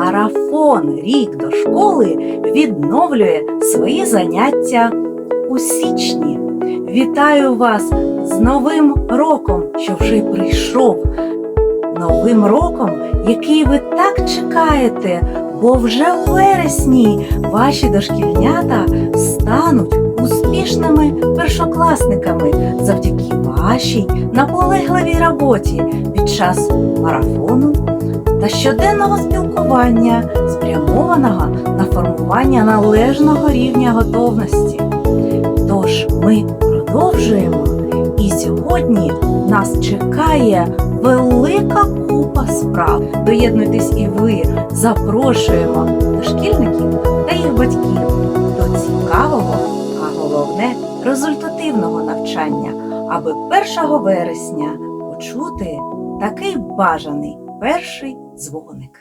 марафон Рік до школи відновлює свої заняття у січні. Вітаю вас з Новим роком, що вже прийшов. Новим роком, який ви так чекаєте, бо вже у вересні ваші дошкільнята стануть успішними першокласниками завдяки вашій наполегливій роботі під час марафону та щоденного спілкування, спрямованого на формування належного рівня готовності. Тож ми продовжуємо, і сьогодні нас чекає велика купа справ. Доєднуйтесь і ви, запрошуємо дошкільників та їх батьків головне результативного навчання, аби 1 вересня почути такий бажаний перший дзвоник.